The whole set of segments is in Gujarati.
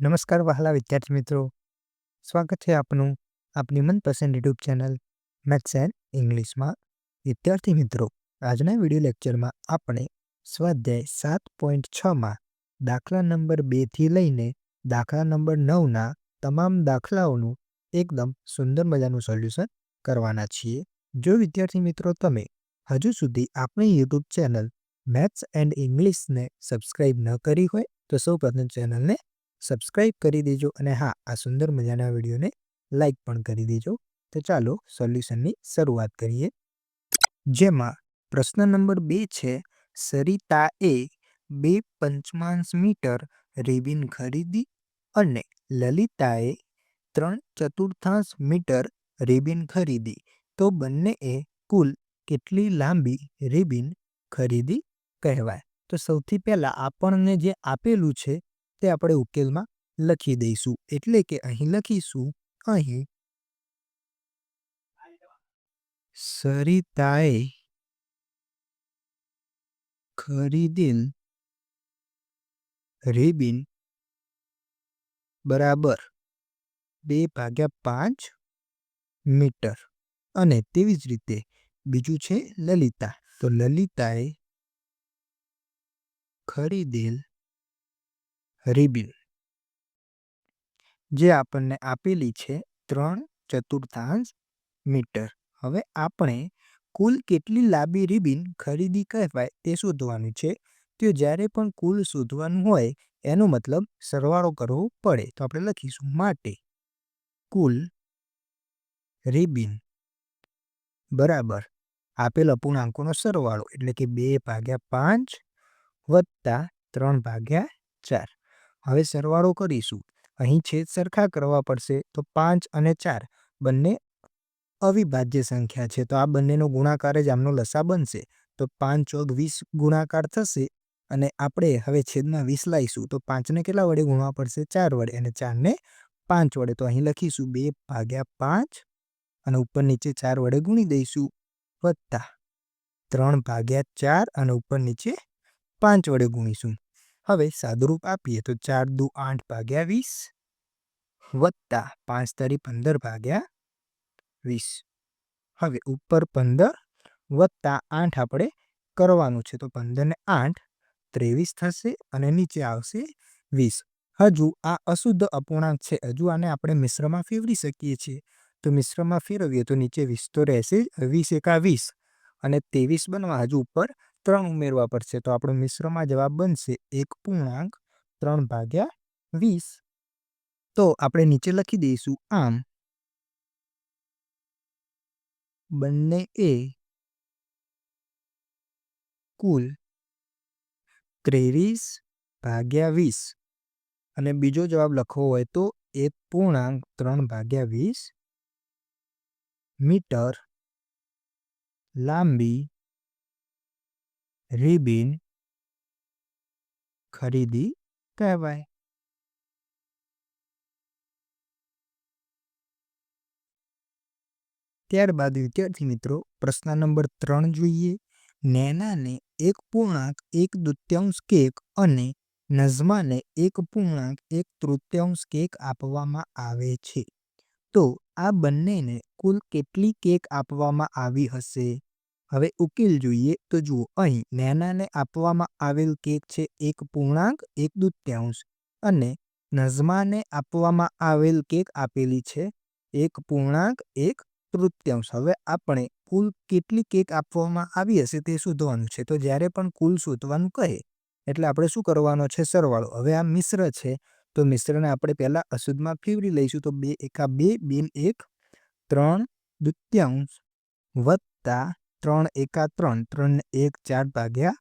નમસ્કાર વહાલા વિદ્યાર્થી મિત્રો. સ્વાગત છે આપનું આપની મનપસંદ યુટ્યુબ ચેનલ મેથ્સ એન્ડ ઇંગ્લિશમાં. વિદ્યાર્થી મિત્રો, આજના વીડિયો લેક્ચરમાં આપણે સ્વાધ્યાય સાત પોઈન્ટ છમાં દાખલા નંબર બેથી લઈને દાખલા નંબર નવના તમામ દાખલાઓનું એકદમ સુંદર મજાનું સોલ્યુશન કરવાના છીએ. જો વિદ્યાર્થી મિત્રો તમે હજુ સુધી આપણી યુટ્યુબ ચેનલ મેથ્સ એન્ડ ઇંગ્લિશને સબસ્ક્રાઇબ ન કરી હોય તો સૌ પ્રથમ ચેનલને સબસ્ક્રાઇબ કરી દેજો અને હા, આ સુંદર મજાના વિડીયોને લાઈક પણ કરી દેજો. તો ચાલો સોલ્યુશનની શરૂઆત કરીએ. જેમાં પ્રશ્ન નંબર બે છે, સરિતાએ બે પંચમાંશ મીટર રેબિન ખરીદી અને લલિતાએ ત્રણ ચતુર્થાંશ મીટર રેબિન ખરીદી. તો બંનેએ કુલ કેટલી લાંબી રેબિન ખરીદી કહેવાય? તો સૌથી પહેલાં આપણને જે આપેલું છે તે આપણે ઉકેલમાં લખી દઈશું. એટલે કે અહીં લખીશું, અહીં સરિતાએ ખરીદેલ રેબિન બરાબર બે ભાગ્યા પાંચ મીટર. અને તેવી જ રીતે બીજું છે લલિતા. તો લલિતાએ ખરીદેલ રિબિન. જે આપણને આપેલી છે ત્રણ ચતુર્થાંશ મીટર. હવે આપણે કુલ કેટલી લાંબી રિબિન ખરીદી કહેવાય તે શોધવાનું છે. તો જ્યારે પણ કુલ શોધવાનું હોય, એનો મતલબ સરવાળો કરવો પડે. તો આપણે લખીશું માટે કુલ રિબિન બરાબર આપેલ અપૂર્ણાંકોનો સરવાળો એટલે કે બે ભાગ્યા પાંચ વત્તા ત્રણ ભાગ્યા ચાર. હવે સરવાળો કરીશું. અહીં છેદ સરખા કરવા પડશે તો પાંચ અને ચાર બંને અવિભાજ્ય સંખ્યા છે. તો આ બંનેનો ગુણાકાર જ આમનો લસા બનશે. તો પાંચ ચોક વીસ ગુણાકાર થશે અને આપણે હવે છેદમાં વીસ લાવીશું તો પાંચને કેટલા વડે ગુણવા પડશે? ચાર વડે અને ચારને પાંચ વડે. તો અહીં લખીશું બે ભાગ્યા પાંચ અને ઉપર નીચે ચાર વડે ગુણી દઈશું વત્તા ત્રણ ભાગ્યા ચાર અને ઉપર નીચે પાંચ વડે ગુણીશું. હવે સાદુરૂપ આપીએ તો ચાર દુ આઠ ભાગ્યા વીસ વત્તા પાંચ તારી પંદર ભાગ્યા વીસ. હવે ઉપર પંદર વત્તા આઠ આપણે કરવાનું છે તો પંદર ને આઠ ત્રેવીસ થશે અને નીચે આવશે વીસ. હજુ આ અશુદ્ધ અપૂર્ણાંક છે, હજુ આને આપણે મિશ્રમાં ફેરવી શકીએ છીએ. તો મિશ્રમાં ફેરવીએ તો નીચે વીસ તો રહેશે વીસ એકા વીસ અને ત્રેવીસ બનવા હજુ ઉપર ત્રણ ઉમેરવા પડશે. તો આપણો મિશ્રમાં જવાબ બનશે એક પૂર્ણાંક ત્રણ ભાગ્યા વીસ. તો આપણે નીચે લખી દઈશું આમ. બંને એ કુલ ત્રેવીસ ભાગ્યા વીસ. અને બીજો જવાબ લખવો હોય તો એક પૂર્ણાંક ત્રણ ભાગ્યા વીસ મીટર લાંબી રિબિન ખરીદી કહેવાય ત્યારબાદ વિદ્યાર્થી મિત્રો, પ્રશ્ન નંબર ત્રણ જોઈએ. નેનાને એક પૂર્ણાંક, એક દૃત્યાંશ કેક અને નઝમાને એક પૂર્ણાંક, એક તૃતીયાંશ કેક આપવામાં આવે છે. તો આ બંનેને કુલ કેટલી કેક આપવામાં આવી હશે? હવે ઉકેલ જોઈએ તો જુઓ, અહીં નેનાને આપવામાં આવેલ કેક છે એક પૂર્ણાંક, એક દૃત્યાંશ અને નઝમાને આપવામાં આવેલ કેક આપેલી છે એક પૂર્ણાંક, એક તૃત્યાંશ. હવે આપણે કુલ કેટલી કેક આપવામાં આવી હશે તે શોધવાનું છે. તો જ્યારે પણ કુલ શોધવાનું કહે, એટલે આપણે શું કરવાનો છે? સરવાળો. હવે આ મિશ્ર છે. તો મિશ્રને આપણે પહેલાં અશુદ્ધમાં ફેરવી લઈશું. તો બે, એકા બે બે એક, ત્રણ દૃત્યાંશ વત્તા ત્રણ એકા ત્રણ ત્રણ એક ચાર ભાગ્યા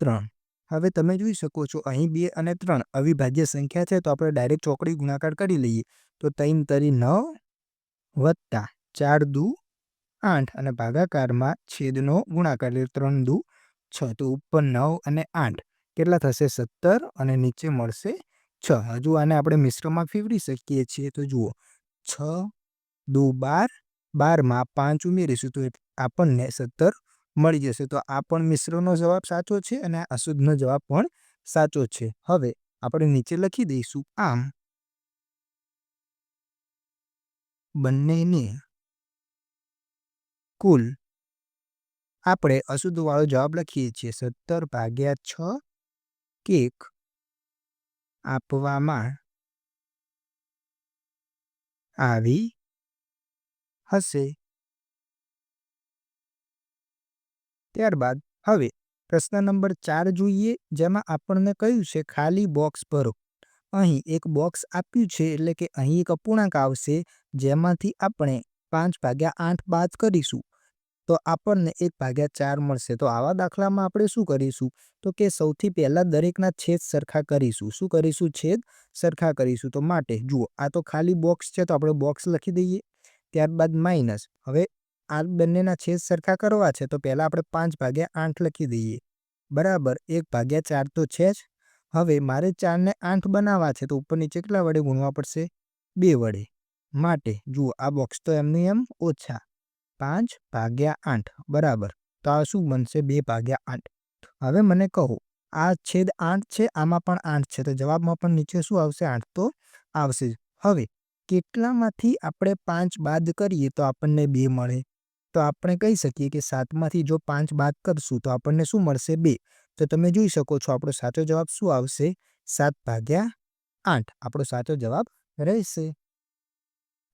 ત્રણ. હવે તમે જોઈ શકો છો, અહીં બે અને ત્રણ અવિભાજ્ય સંખ્યા છે, તો આપણે ડાયરેક્ટ ચોકડી ગુણાકાર કરી લઈએ. તો ત્રણ તરી નવ વત્તા ચાર દુ આઠ અને ભાગાકારમાં છેદનો ગુણાકાર, એટલે ત્રણ દુ છ. તો ઉપર નવ અને આઠ. કેટલા થશે? સત્તર અને નીચે મળશે છ. હજુ આને આપણે મિશ્રમાં ફેરવી શકીએ છીએ, તો જુઓ. છ દુ બાર, બારમાં પાંચ ઉમેરીશું, તો આપણને સત્તર મળી જશે. તો આ પણ મિશ્રનો જવાબ સાચો છે અને અશુદ્ધનો જવાબ પણ સાચો છે. હવે આપણે નીચે લખી દઈશું આમ. બંનેને કુલ આપણે અશુદ્ધવાળો જવાબ લખીએ છીએ. સત્તર ભાગ્યા છ કેક આપવામાં આવી હશે. ત્યારબાદ હવે પ્રશ્ન નંબર ચાર જોઈએ, જેમાં આપણને કહ્યું છે, ખાલી બોક્સ ભરો. અહીં એક બોક્સ આપ્યું છે, એટલે કે અહીં એક અપૂર્ણાંક આવશે, જેમાંથી આપણે પાંચ ભાગ્યા આઠ બાદ કરીશું. તો આપણને એક ભાગ્યા ચાર મળશે. તો આવા દાખલામાં આપણે શું કરીશું? તો કે સૌથી પહેલાં દરેકના છેદ સરખા કરીશું. શું કરીશું? છેદ સરખા કરીશું. તો માટે જુઓ, આ તો ખાલી બોક્સ છે, તો આપણે બોક્સ લખી દઈએ. ત્યારબાદ માઇનસ. હવે આ બંનેના છેદ સરખા કરવા છે, તો પહેલાં આપણે પાંચ ભાગ્યા આઠ લખી દઈએ. બરાબર, એક ભાગ્યા ચાર તો છે જ. હવે મારે ચારને આઠ બનાવવા છે, તો ઉપર નીચે કેટલા વડે ગુણવા પડશે? બે વડે. માટે, જુઓ, આ બોક્સ તો એમનું એમ ઓછા. પાંચ ભાગ્યા આઠ, બરાબર. તો આ શું બનશે? બે ભાગ્યા આઠ. હવે મને કહો, આ છેદ આઠ છે, આમાં પણ આઠ છે, તો જવાબમાં પણ નીચે શું આવશે? આઠ તો આવશે જ. હવે, કેટલામાંથી આપણે પાંચ બાદ કરીએ તો આપણને બે મળે? તો આપણે કહી શકીએ કે સાતમાંથી જો પાંચ બાદ કરશું તો આપણને શું મળશે? બે. તો તમે જોઈ શકો છો આપણો સાચો જવાબ શું આવશે? સાત ભાગ્યા આઠ. આપણો સાચો જવાબ રહેશે.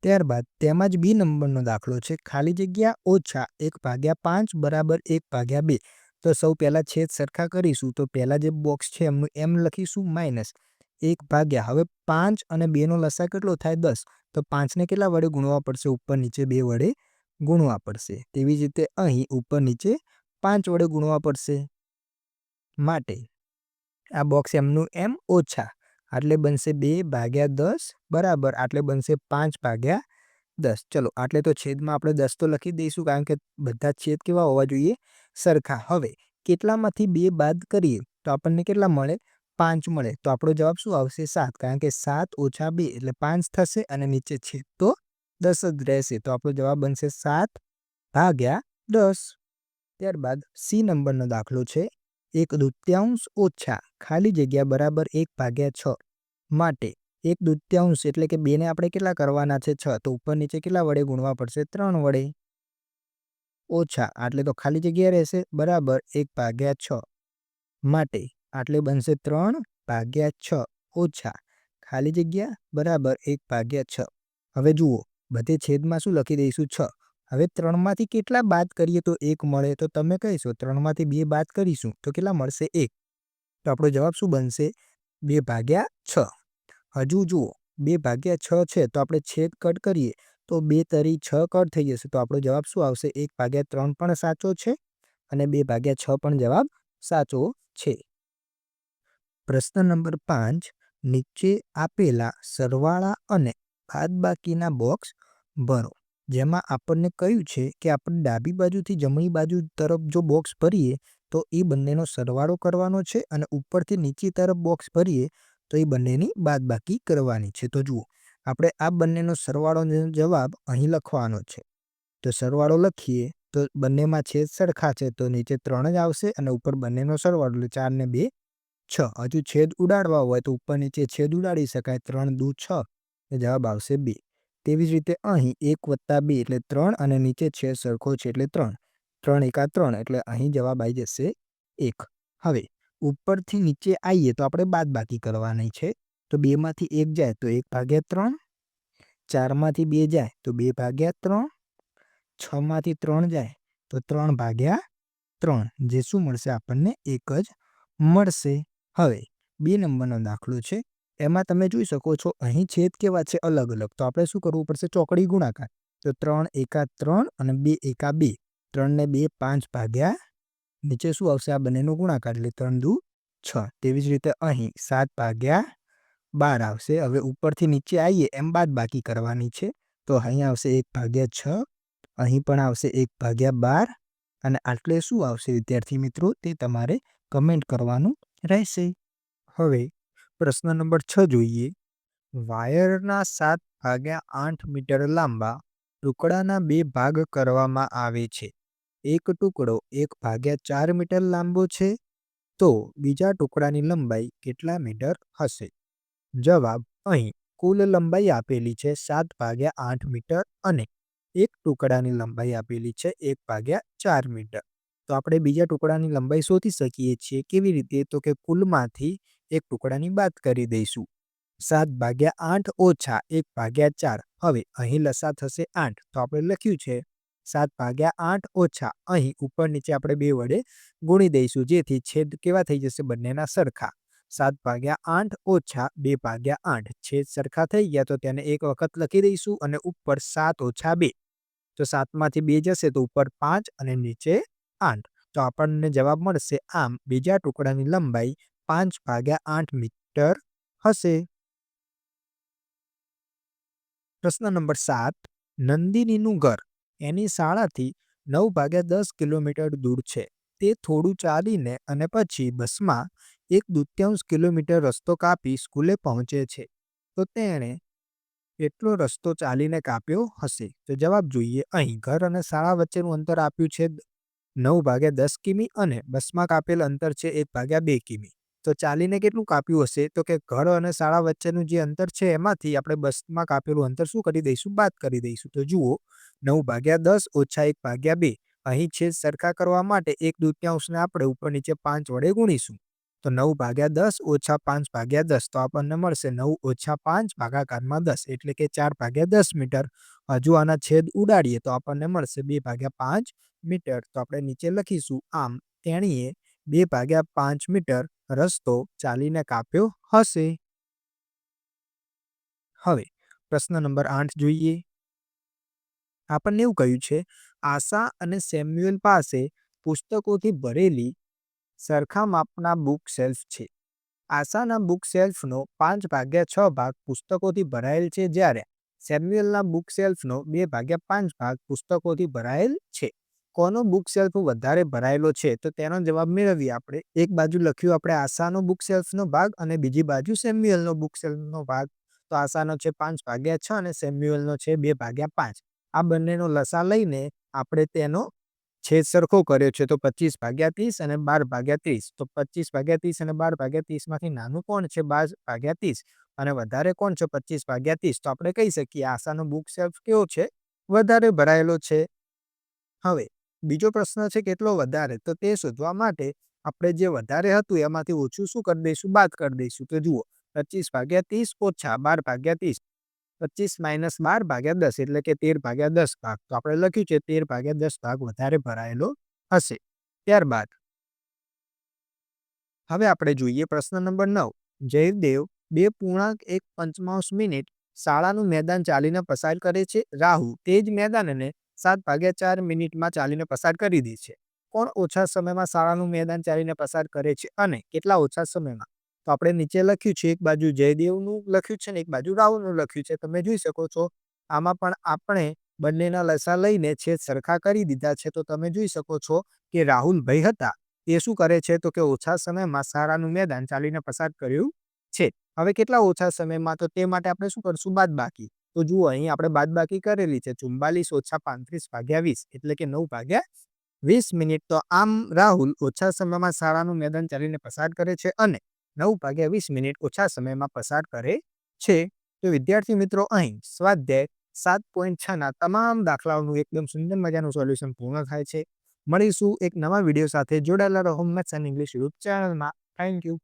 ત્યારબાદ તેમાં જ બી નંબરનો દાખલો છે. ખાલી જગ્યા ઓછા એક ભાગ્યા પાંચ બરાબર એક ભાગ્યા બે. તો સૌ પહેલાં છેદ સરખા કરીશું તો પહેલાં જે બોક્સ છે એમનું એમ લખીશું માઇનસ એક ભાગ્યા. હવે પાંચ અને બેનો લસા કેટલો થાય? દસ. તો પાંચને કેટલા વડે ગુણવા પડશે? ઉપર નીચે બે વડે ગુણવા પડશે. તેવી જ રીતે અહીં ઉપર નીચે પાંચ વડે ગુણવા પડશે. માટે આ બોક્સ એમનું એમ ઓછા. આટલે બનશે બે ભાગ્યા દસ બરાબર. આટલે બનશે પાંચ ભાગ્યા દસ. ચલો, આટલે તો છેદમાં આપણે દસ તો લખી દઈશું કારણ કે બધા છેદ કેવા હોવા જોઈએ? સરખા. હવે કેટલામાંથી બે બાદ કરીએ તો આપણને કેટલા મળે? પાંચ મળે. તો આપણો જવાબ શું આવશે? સાત. કારણ કે સાત ઓછા બે એટલે પાંચ થશે અને નીચે છેદ તો દસ જ રહેશે. તો આપણો જવાબ બનશે સાત ભાગ્યા દસ. ત્યારબાદ સી નંબરનો દાખલો છે એક દૃત્યાંશ ઓછા ખાલી જગ્યા બરાબર એક ભાગ્યા છ માટે. એક દૃત્યાંશ એટલે કે બેને આપણે કેટલા કરવાના છે છ? તો ઉપર નીચે કેટલા વડે ગુણવા પડશે? ત્રણ વડે. ઓછા આટલે તો ખાલી જગ્યા રહેશે બરાબર એક ભાગ્યા છ માટે. આટલે બનશે ત્રણ ભાગ્યા છ ઓછા ખાલી જગ્યા બરાબર એક ભાગ્યા છ. હવે જુઓ બધે છેદમાં શું લખી દઈશું? છ. હવે ત્રણમાંથી કેટલા બાદ કરીએ તો એક મળે? તો તમે કહીશો, ત્રણમાંથી બે બાદ કરીશું તો કેટલા મળશે? એક. તો આપણો જવાબ શું બનશે? બે ભાગ્યા છ. હજુ જુઓ, બે ભાગ્યા છ છે, તો આપણે છેદ કટ કરીએ તો બે તરી છ કટ થઈ જશે. તો આપણો જવાબ શું આવશે? એક ભાગ્યા ત્રણ પણ સાચો છે અને બે ભાગ્યા છ પણ જવાબ સાચો છે. પ્રશ્ન નંબર પાંચ. નીચે આપેલા સરવાળા અને બાદબાકીના બોક્સ ભરો, જેમાં આપણને કહ્યું છે કે આપણે ડાબી બાજુથી જમણી બાજુ તરફ જો બોક્સ ભરીએ, તો એ બંનેનો સરવાળો કરવાનો છે અને ઉપરથી નીચી તરફ બોક્સ ભરીએ, તો એ બંનેની બાદબાકી કરવાની છે. તો જુઓ, આપણે આ બંનેનો સરવાળોનો જવાબ અહીં લખવાનો છે. તો સરવાળો લખીએ, તો બંનેમાં છેદ સરખા છે, તો નીચે ત્રણ જ આવશે અને ઉપર બંનેનો સરવાળો, એટલે ચાર ને બે, છ. હજુ છેદ ઉડાડવા હોય તો ઉપર નીચે છેદ ઉડાડી શકાય. ત્રણ દુ, છ. જવાબ આવશે બે. તેવી જ રીતે અહીં એક વત્તા બે એટલે ત્રણ અને નીચે છે સરખો છે એટલે ત્રણ. ત્રણ એકા ત્રણ એટલે અહીં જવાબ આવી જશે એક. હવે, ઉપરથી નીચે આવીએ તો આપણે બાદ બાકી કરવાની છે. તો બેમાંથી એક જાય તો એક ભાગ્યા ત્રણ. ચારમાંથી બે જાય તો બે ભાગ્યા ત્રણ. છમાંથી ત્રણ જાય તો ત્રણ ભાગ્યા ત્રણ. જે શું મળશે આપણને? એક જ મળશે. હવે, બે નંબરનો દાખલો છે. એમાં તમે જોઈ શકો છો, અહીં છેદ કેવા છે અલગ અલગ તો આપણે શું કરવું પડશે? ચોકડી ગુણાકાર. તો ત્રણ એકા ત્રણ અને બે એકા બે. ત્રણને બે પાંચ ભાગ્યા નીચે શું આવશે? આ બંનેનો ગુણાકાર. એટલે ત્રણ દુ છ. તેવી જ રીતે અહીં સાત ભાગ્યા બાર આવશે. હવે ઉપરથી નીચે આવીએ. એમ બાદ બાકી કરવાની છે. તો અહીં આવશે એક ભાગ્યા છ. અહીં પણ આવશે એક ભાગ્યા બાર. અને આટલે શું આવશે? વિદ્યાર્થી મિત્રો, તે તમારે કમેન્ટ કરવાનું રહેશે. હવે પ્રશ્ન નંબર છ જોઈએ. વાયરના સાત ભાગ્યા આઠ મીટર લાંબા ટુકડાના બે ભાગ કરવામાં આવે છે. એક ટુકડો એક ભાગ્યા ચાર મીટર લાંબો છે તો બીજા ટુકડાની લંબાઈ કેટલા મીટર હશે? જવાબ અહીં, કુલ લંબાઈ આપેલી છે સાત ભાગ્યા આઠ મીટર અને એક ટુકડાની લંબાઈ આપેલી છે એક ભાગ્યા ચાર મીટર. તો આપણે બીજા ટુકડાની લંબાઈ શોધી શકીએ છીએ કેવી રીતે? તો કે કુલમાંથી એક ટુકડાની બાદ કરી દઈશું. સાત ભાગ્યા આઠ ઓછા એક ભાગ્યા ચાર. હવે અહીં લસા થશે આઠ. તો આપણે લખ્યું છે સાત ભાગ્યા આઠ ઓછા. અહીં ઉપર નીચે આપણે બે વડે ગુણી દઈશું. જેથી છેદ કેવા થઈ જશે? બંનેના સરખા. સાત ભાગ્યા આઠ ઓછા બે ભાગ્યા આઠ. છેદ સરખા થઈ ગયા તો તેને એક વખત લખી દઈશું અને ઉપર સાત ઓછા બે. તો સાતમાંથી બે જશે તો ઉપર પાંચ અને નીચે આઠ. તો આપણને જવાબ મળશે આમ બીજા ટુકડાની લંબાઈ પાંચ ભાગ્યા આઠ મીટર હશે. પ્રશ્ન નંબર સાત. નંદિનીનું ઘર એની શાળાથી નવ ભાગ્યા દસ કિલોમીટર દૂર છે. તે થોડું ચાલીને અને પછી બસમાં એક દૂત્યાંશ કિલોમીટર રસ્તો કાપી સ્કૂલે પહોંચે છે. તો તેણે એટલો રસ્તો ચાલીને કાપ્યો હશે. તો જવાબ જોઈએ. અહીં ઘર અને શાળા વચ્ચેનું અંતર આપ્યું છે નવ ભાગ્યા દસ કિમી અને બસમાં કાપેલ અંતર છે એક ભાગ્યા બે કિમી. તો ચાલીને કેટલું કાપ્યું હશે? તો કે ઘર અને શાળા વચ્ચેનું જે અંતર છે, એમાંથી આપણે બસમાં કાપેલું અંતર શું કરી દઈશું? બાદ કરી દઈશું. તો જુઓ, નવ ભાગ્યા દસ ઓછા એક ભાગ્યા બે. અહીં છેદ સરખા કરવા માટે એક દૂત્યાંશને આપણે ઉપર નીચે પાંચ વડે ગુણીશું. તો નવ ભાગ્યા દસ ઓછા પાંચ ભાગ્યા દસ. તો આપણને મળશે નવ ઓછા પાંચ ભાગાકારમાં દસ. એટલે કે ચાર ભાગ્યા દસ મીટર. હજુ આના છેદ ઉડાડીએ તો આપણને મળશે બે ભાગ્યા પાંચ મીટર. તો આપણે નીચે લખીશું આમ. તેણીએ બે ભાગ્યા પાંચ મીટર રસ્તો ચાલીને કાપ્યો હશે. હવે પ્રશ્ન નંબર આઠ જોઈએ. આપણને એવું કહ્યું છે, આશા અને સેમ્યુએલ પાસે પુસ્તકોથી ભરેલી સરખા માપના બુક શેલ્ફ છે. આશાના બુક શેલ્ફનો પાંચ ભાગ્યા છ ભાગ પુસ્તકોથી ભરાયેલ છે જ્યારે સેમ્યુએલના બુક શેલ્ફનો બે ભાગ્યા પાંચ ભાગ પુસ્તકોથી ભરાયેલ છે. કોનો બુક શેલ્ફ વધારે ભરાયેલો છે, તો તેનો જવાબ મેળવીએ આપણે. એક બાજુ લખ્યું આપણે આશાનો બુક શેલ્ફનો ભાગ અને બીજી બાજુ સેમ્યુઅલનો બુક શેલ્ફનો ભાગ. તો આશાનો છે પાંચ ભાગ્યા છ અને સેમ્યુઅલનો છે બે ભાગ્યા પાંચ. આ બંનેનો લસા લઈને આપણે તેનો છેદ સરખો કર્યો છે, તો પચીસ ભાગ્યા ત્રીસ અને બાર ભાગ્યા ત્રીસ. તો પચીસ ભાગ્યા ત્રીસ અને બાર ભાગ્યા ત્રીસમાંથી નાનું કોણ છે? બાર ભાગ્યા ત્રીસ. અને વધારે કોણ છે? પચીસ ભાગ્યા ત્રીસ. તો આપણે કહી શકીએ આશાનો બુક શેલ્ફ કેવો છે? વધારે ભરાયેલો છે. હવે બીજો પ્રશ્ન છે કેટલો વધારે, તો તે શોધવા માટે આપણે જે વધારે હતું એમાંથી ઓછું શું કરી દઈશું? બાદ કરી દઈશું. તો જુઓ, પચીસ ભાગ્યા ત્રીસ ઓછા બાર ભાગ્યા ત્રીસ. પચીસ માઇનસ બાર ભાગ્યા દસ, એટલે કે તેર ભાગ્યા દસ ભાગ. તો આપણે લખ્યું છે તેર ભાગ્યા દસ ભાગ વધારે ભરાયેલો હશે. ત્યારબાદ હવે આપણે જોઈએ પ્રશ્ન નંબર નવ. જયદેવ બે પૂર્ણાંક એક પંચમાંશ મિનિટ શાળાનું મેદાન ચાલીને પસાર કરે છે. રાહુ તે જ મેદાનને સાત ભાગ્યા ચાર મિનિટમાં ચાલીને પસાર કરી દે છે. કોણ ઓછા સમયમાં શાળાનું મેદાન ચાલીને પસાર કરે છે અને કેટલા ઓછા સમયમાં? તો આપણે નીચે લખ્યું છે, એક બાજુ જયદેવનું લખ્યું છે ને એક બાજુ રાહુલનું લખ્યું છે. તમે જોઈ શકો છો, આમાં પણ આપણે બંનેના લસા લઈને છેદ સરખા કરી દીધા છે. તો તમે જોઈ શકો છો કે રાહુલ ભાઈ હતા. એ શું કરે છે? તો કે ઓછા સમયમાં શાળાનું મેદાન ચાલીને પસાર કર્યું છે. હવે કેટલા ઓછા સમયમાં? તો તે માટે આપણે શું કરશું? બાદ બાકી તો જુઓ, અહીં આપણે બાદ બાકી કરેલી છે ચુમ્બાલીસ ઓછા પાંત્રીસ ભાગ્યા વીસ, એટલે કે નવ ભાગ્યા વીસ મિનિટ. તો આમ રાહુલ ઓછા સમયમાં શાળાનું મેદાન ચાલીને પસાર કરે છે અને નવ ભાગ્યા વીસ મિનિટ ઓછા સમયમાં પસાર કરે છે. તો વિદ્યાર્થી મિત્રો, અહીં સ્વાધ્યાય સાત પોઈન્ટ છના તમામ દાખલાઓનું એકદમ સુંદર મજાનું સોલ્યુશન પૂર્ણ થાય છે. મળીશું એક નવા વીડિયો સાથે. જોડાયેલા રહો મેથ્સ એન્ડ ઇંગ્લિશ યુટ્યુબ ચેનલમાં થેન્ક યુ